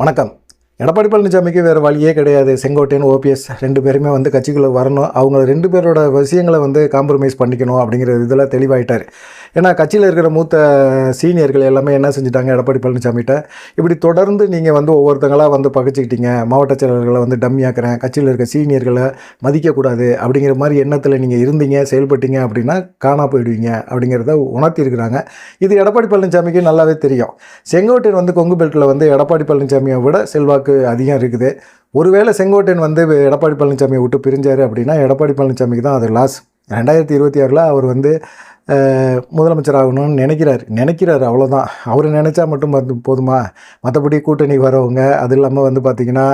வணக்கம். எடப்பாடி பழனிசாமிக்கு வேறு வழியே கிடையாது. செங்கோட்டையன் ஓபிஎஸ் ரெண்டு பேருமே வந்து கட்சிக்குள்ளே வரணும். அவங்க ரெண்டு பேரோட விஷயங்களை வந்து காம்ப்ரமைஸ் பண்ணிக்கணும் அப்படிங்கிற இதில் தெளிவாயிட்டார். ஏன்னா கட்சியில் இருக்கிற மூத்த சீனியர்கள் எல்லாமே என்ன செஞ்சுட்டாங்க எடப்பாடி பழனிசாமிகிட்ட? இப்படி தொடர்ந்து நீங்கள் வந்து ஒவ்வொருத்தங்களாக வந்து பகைச்சிக்கிட்டீங்க. மாவட்ட செயலர்களை வந்து டம்மியாக்குறேன் கட்சியில் இருக்க சீனியர்களை மதிக்கக்கூடாது அப்படிங்கிற மாதிரி எண்ணத்தில் நீங்கள் இருந்தீங்க செயல்பட்டீங்க அப்படின்னா காணா போயிடுவீங்க அப்படிங்கிறத உணர்த்தியிருக்கிறாங்க. இது எடப்பாடி பழனிசாமிக்கு நல்லாவே தெரியும். செங்கோட்டையன் வந்து கொங்கு பெல்ட்டில் வந்து எடப்பாடி பழனிசாமியை விட செல்வாக்கு அதிகம் இருக்குது. ஒருவேளை செங்கோட்டையன் வந்து எடப்பாடி பழனிசாமியை விட்டு பிரிஞ்சார் அப்படின்னா எடப்பாடி பழனிசாமிக்கு தான் அது லாஸ் ரெண்டாயிரத்தி இருபத்தி ஆறில் அவர் வந்து முதலமைச்சர் ஆகணும்னு நினைக்கிறார். நினைக்கிறாரு அவ்வளோதான் அவர் நினச்சா மட்டும் வந்து போதுமா? மற்றபடி கூட்டணி வரவங்க அது இல்லாமல் வந்து பார்த்திங்கன்னா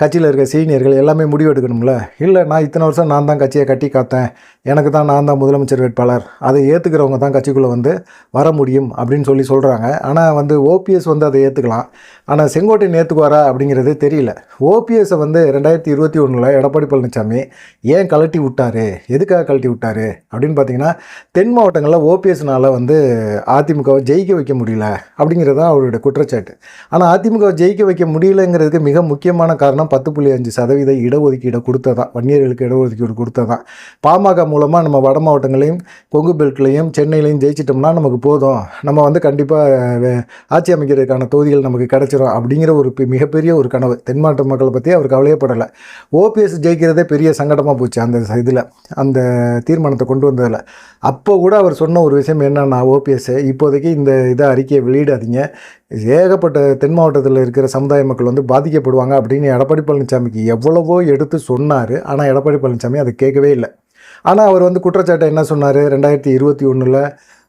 கட்சியில் இருக்க சீனியர்கள் எல்லாமே முடிவு எடுக்கணும்ல? இல்லை நான் இத்தனை வருஷம் நான் தான் கட்சியை கட்டி காத்தேன். எனக்கு தான் நான் தான் முதலமைச்சர் வேட்பாளர். அதை ஏற்றுக்கிறவங்க தான் கட்சிக்குள்ளே வந்து வர முடியும் அப்படின்னு சொல்லி சொல்கிறாங்க ஆனால் வந்து ஓபிஎஸ் வந்து அதை ஏற்றுக்கலாம் ஆனால் செங்கோட்டையன் ஏற்றுக்குவாரா அப்படிங்கிறது தெரியல. ஓபிஎஸ்ஸை வந்து ரெண்டாயிரத்தி இருபத்தி ஒன்றில் எடப்பாடி பழனிசாமி ஏன் கழட்டி விட்டார்? எதுக்காக கழட்டி விட்டாரு? அப்படின்னு பார்த்தீங்கன்னா தென் மாவட்டங்களில் ஓபிஎஸ்னால் வந்து அதிமுகவை ஜெயிக்க வைக்க முடியல அப்படிங்கிறது தான் அவருடைய குற்றச்சாட்டு. ஆனால் அதிமுகவை ஜெயிக்க வைக்க முடியலங்கிறதுக்கு மிக முக்கியமான காரணம் பத்து புள்ளி அஞ்சு சதவீத இடஒதுக்கீடு கொடுத்ததான். வன்னியர்களுக்கு இடஒதுக்கீடு கொடுத்ததான். பாமக மூலமாக நம்ம வட மாவட்டங்களையும் கொங்கு பெல்ட்லையும் சென்னையிலையும் ஜெயிச்சிட்டோம்னா நமக்கு போதும். நம்ம வந்து கண்டிப்பாக ஆட்சி அமைக்கிறதுக்கான தொகுதிகள் நமக்கு கிடச்சிரும் அப்படிங்கிற ஒரு பெ- மிகப்பெரிய ஒரு கனவு. தென் மாவட்ட மக்களை பற்றி அவர் கவலையப்படலை ஓபிஎஸ் ஜெயிக்கிறதே பெரிய சங்கடமாக போச்சு அந்த இதில் அந்த தீர்மானத்தை கொண்டு வந்ததில். அப்போ கூட அவர் சொன்ன ஒரு விஷயம் என்னன்னா ஓபிஎஸ் இப்போதைக்கு இந்த இதை அறிக்கையை வெளியிடாதீங்க. ஏகப்பட்ட தென் மாவட்டத்தில் இருக்கிற சமுதாய மக்கள் வந்து பாதிக்கப்படுவாங்க அப்படின்னு எடப்பாடி பழனிசாமிக்கு எவ்வளவோ எடுத்து சொன்னார். ஆனால் எடப்பாடி பழனிசாமி அதை கேட்கவே இல்லை. ஆனால் அவர் வந்து குற்றச்சாட்டை என்ன சொன்னார்? ரெண்டாயிரத்தி இருபத்தி ஒன்றில்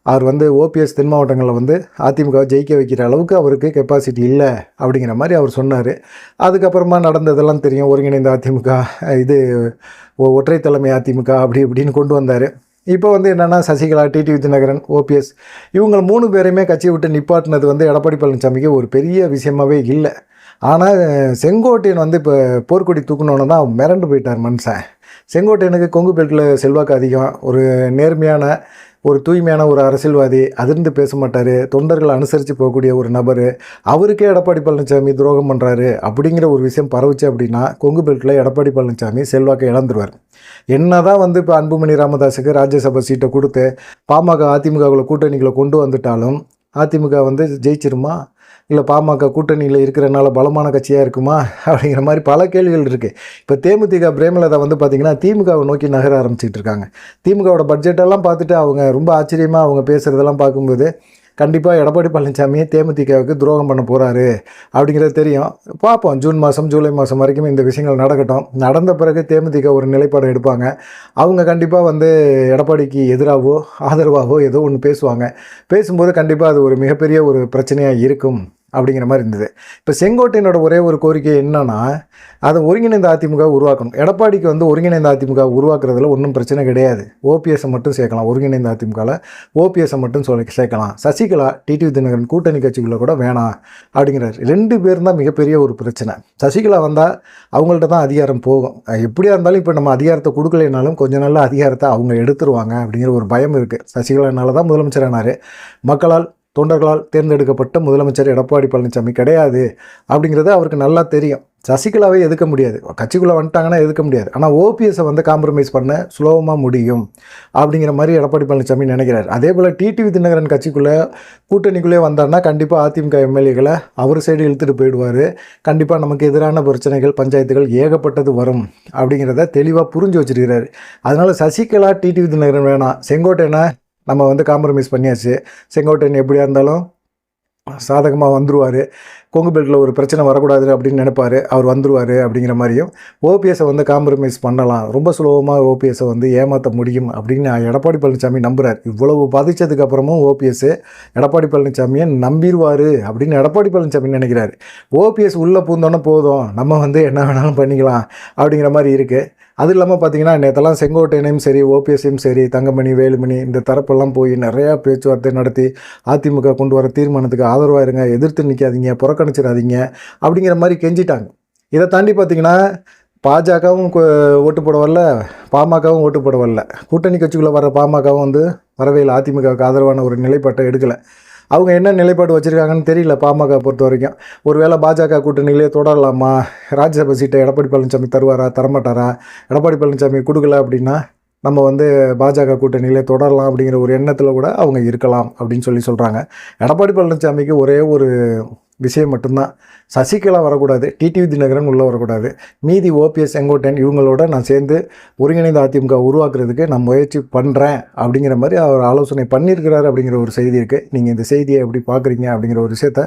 அவர் வந்து ஓபிஎஸ் தென் மாவட்டங்களில் வந்து அதிமுகவை ஜெயிக்க வைக்கிற அளவுக்கு அவருக்கு கெப்பாசிட்டி இல்லை அப்படிங்கிற மாதிரி அவர் சொன்னார். அதுக்கப்புறமா நடந்ததெல்லாம் தெரியும். ஒருங்கிணைந்த அதிமுக இது ஒற்றை தலைமை அதிமுக அப்படி இப்படின்னு கொண்டு வந்தார். இப்போ வந்து என்னென்னா சசிகலா டிடி விஜயநகரன் ஓபிஎஸ் இவங்க மூணு பேரையுமே கட்சியை விட்டு நிப்பாட்டினது வந்து எடப்பாடி பழனிசாமிக்கு ஒரு பெரிய விஷயமாவே இல்லை. ஆனால் செங்கோட்டையன் வந்து இப்போ போர்க்கொடி தூக்கணுன்னு தான் மிரண்டு போயிட்டார் மனுஷன். செங்கோட்டையனுக்கு கொங்கு பெல்ட்டில் செல்வாக்கு அதிகம். ஒரு நேர்மையான ஒரு தூய்மையான ஒரு அரசியல்வாதி அதிர்ந்து பேச மாட்டார். தொண்டர்களை அனுசரித்து போகக்கூடிய ஒரு நபர். அவருக்கே எடப்பாடி பழனிசாமி துரோகம் பண்ணுறாரு அப்படிங்கிற ஒரு விஷயம் பரவுச்சு அப்படின்னா கொங்கு பெல்ட்டில் எடப்பாடி பழனிசாமி செல்வாக்கை இழந்துருவார். என்னதான் வந்து இப்போ அன்புமணி ராமதாஸுக்கு ராஜ்யசபா சீட்டை கொடுத்து பாமக அதிமுகவில் கூட்டணிகளை கொண்டு வந்துட்டாலும் அதிமுக வந்து ஜெயிச்சிருமா? இல்லை பாமக கூட்டணியில் இருக்கிறனால பலமான கட்சியாக இருக்குமா? அப்படிங்கிற மாதிரி பல கேள்விகள் இருக்குது இப்போ தேமுதிக பிரேமலதா வந்து பார்த்திங்கன்னா திமுகவை நோக்கி நகர ஆரம்பிச்சிட்டு இருக்காங்க. திமுகவோட பட்ஜெட்டெல்லாம் பார்த்துட்டு அவங்க ரொம்ப ஆச்சரியமாக அவங்க பேசுகிறதெல்லாம் பார்க்கும்போது கண்டிப்பாக எடப்பாடி பழனிசாமியே தேமுதிகவுக்கு துரோகம் பண்ண போகிறாரு அப்படிங்கிறது தெரியும். பார்ப்போம். ஜூன் மாதம் ஜூலை மாதம் வரைக்கும் இந்த விஷயங்கள் நடக்கட்டும். நடந்த பிறகு தேமுதிக ஒரு நிலைப்பாடு எடுப்பாங்க. அவங்க கண்டிப்பாக வந்து எடப்பாடிக்கு எதிராகவோ ஆதரவாகவோ ஏதோ ஒன்று பேசுவாங்க. பேசும்போது கண்டிப்பாக அது ஒரு மிகப்பெரிய ஒரு பிரச்சனையாக இருக்கும். அப்படிங்கிற மாதிரி இருந்தது. இப்போ செங்கோட்டையனோட ஒரே ஒரு கோரிக்கை என்னன்னா அதை ஒருங்கிணைந்த அதிமுக உருவாக்கணும். எடப்பாடிக்கு வந்து ஒருங்கிணைந்த அதிமுக உருவாக்குறதுல ஒன்றும் பிரச்சனை கிடையாது. ஓபிஎஸ்ஸை மட்டும் சேர்க்கலாம். ஒருங்கிணைந்த அதிமுகவில் ஓபிஎஸ்ஸை மட்டும் சொல்லி சேர்க்கலாம். சசிகலா டிடிவி தினகரன் கூட்டணி கட்சிக்குள்ளே கூட வேணாம் அப்படிங்கிறார். ரெண்டு பேர் தான் மிகப்பெரிய ஒரு பிரச்சனை. சசிகலா வந்தால் அவங்கள்ட்ட தான் அதிகாரம் போகும். எப்படியா இருந்தாலும் இப்போ நம்ம அதிகாரத்தை கொடுக்கலைனாலும் கொஞ்ச நாள்ல அதிகாரத்தை அவங்க எடுத்துருவாங்க அப்படிங்கிற ஒரு பயம் இருக்குது சசிகலானால தான் முதலமைச்சரானார் மக்களால் தொண்டர்களால் தேர்ந்தெடுக்கப்பட்ட முதலமைச்சர் எடப்பாடி பழனிசாமி கிடையாது அப்படிங்கிறது அவருக்கு நல்லா தெரியும். சசிகலாவை எதுக்க முடியாது. கட்சிக்குள்ளே வந்துட்டாங்கன்னா எதுக்க முடியாது. ஆனால் ஓபிஎஸ்ஸை வந்து காம்ப்ரமைஸ் பண்ண சுலபமாக முடியும் அப்படிங்கிற மாதிரி எடப்பாடி பழனிசாமி நினைக்கிறார். அதே போல் டிடிவி தினகரன் கட்சிக்குள்ளே கூட்டணிக்குள்ளே வந்தார்னா கண்டிப்பாக அதிமுக எம்எல்ஏகளை அவர் சைடு இழுத்துட்டு போயிடுவார். கண்டிப்பாக நமக்கு எதிரான பிரச்சனைகள் பஞ்சாயத்துகள் ஏகப்பட்டது வரும் அப்படிங்கிறத தெளிவாக புரிஞ்சு வச்சிருக்கிறார். அதனால் சசிகலா டிடிவி தினகரன் வேணாம். செங்கோட்டையனை நம்ம வந்து காம்ப்ரமைஸ் பண்ணியாச்சு. செங்கோட்டையன் எப்படியா இருந்தாலும் சாதகமாக வந்துடுவார் கொங்கு பெல்ட்டில் ஒரு பிரச்சனை வரக்கூடாது அப்படின்னு நினைப்பாரு. அவர் வந்துடுவார் அப்படிங்கிற மாதிரியும். ஓபிஎஸ்ஸை வந்து காம்ப்ரமைஸ் பண்ணலாம். ரொம்ப சுலபமாக ஓபிஎஸ்ஸை வந்து ஏமாற்ற முடியும் அப்படின்னு எடப்பாடி பழனிசாமி நம்புகிறார் இவ்வளவு பாதித்ததுக்கப்புறமும் ஓபிஎஸ் எடப்பாடி பழனிசாமியை நம்பிடுவார் அப்படின்னு எடப்பாடி பழனிசாமி நினைக்கிறாரு. ஓபிஎஸ் உள்ளே பூந்தோன்னே போதும். நம்ம வந்து என்ன வேணாலும் பண்ணிக்கலாம் அப்படிங்கிற மாதிரி இருக்குது அது இல்லாமல் பார்த்தீங்கன்னா நேற்றெல்லாம் செங்கோட்டையனையும் சரி ஓபிஎஸ்ஸையும் சரி தங்கமணி வேலுமணி இந்த தரப்பெல்லாம் போய் நிறையா பேச்சுவார்த்தை நடத்தி அதிமுக கொண்டு வர தீர்மானத்துக்கு ஆதரவாக இருங்க. எதிர்த்து நிற்காதீங்க புறக்கணிச்சிடாதீங்க அப்படிங்கிற மாதிரி கெஞ்சிட்டாங்க. இதை தாண்டி பார்த்தீங்கன்னா பாஜகவும் ஓட்டு போட வரல பாமகவும் ஓட்டு போட வரல. கூட்டணி கட்சிக்குள்ளே வர பாமகவும் வந்து வரவே இல்லை. அதிமுகவுக்கு ஆதரவான ஒரு நிலைப்பாட்டை எடுக்கலை. அவங்க என்ன நிலைப்பாடு வச்சுருக்காங்கன்னு தெரியல பாமக பொறுத்த வரைக்கும். ஒருவேளை பாஜக கூட்டணியிலே தொடரலாமா? ராஜ்யசபா சீட்டை எடப்பாடி பழனிசாமி தருவாரா? தரமாட்டாரா? எடப்பாடி பழனிசாமி கொடுக்கல அப்படின்னா நம்ம வந்து பாஜக கூட்டணியிலே தொடரலாம் அப்படிங்கிற ஒரு எண்ணத்தில் கூட அவங்க இருக்கலாம் அப்படின்னு சொல்லி சொல்கிறாங்க எடப்பாடி பழனிசாமிக்கு ஒரே ஒரு விஷயம் மட்டும்தான். சசிகலா வரக்கூடாது டிடிவி தினகரன் உள்ளே வரக்கூடாது. மீதி ஓபிஎஸ் செங்கோட்டன் இவங்களோட நான் சேர்ந்து ஒருங்கிணைந்த அதிமுக உருவாக்குறதுக்கு நான் முயற்சி பண்ணுறேன் அப்படிங்கிற மாதிரி அவர் ஆலோசனை பண்ணியிருக்கிறாரு அப்படிங்கிற ஒரு செய்தி இருக்குது நீங்கள் இந்த செய்தியை எப்படி பார்க்குறீங்க அப்படிங்கிற ஒரு விஷயத்த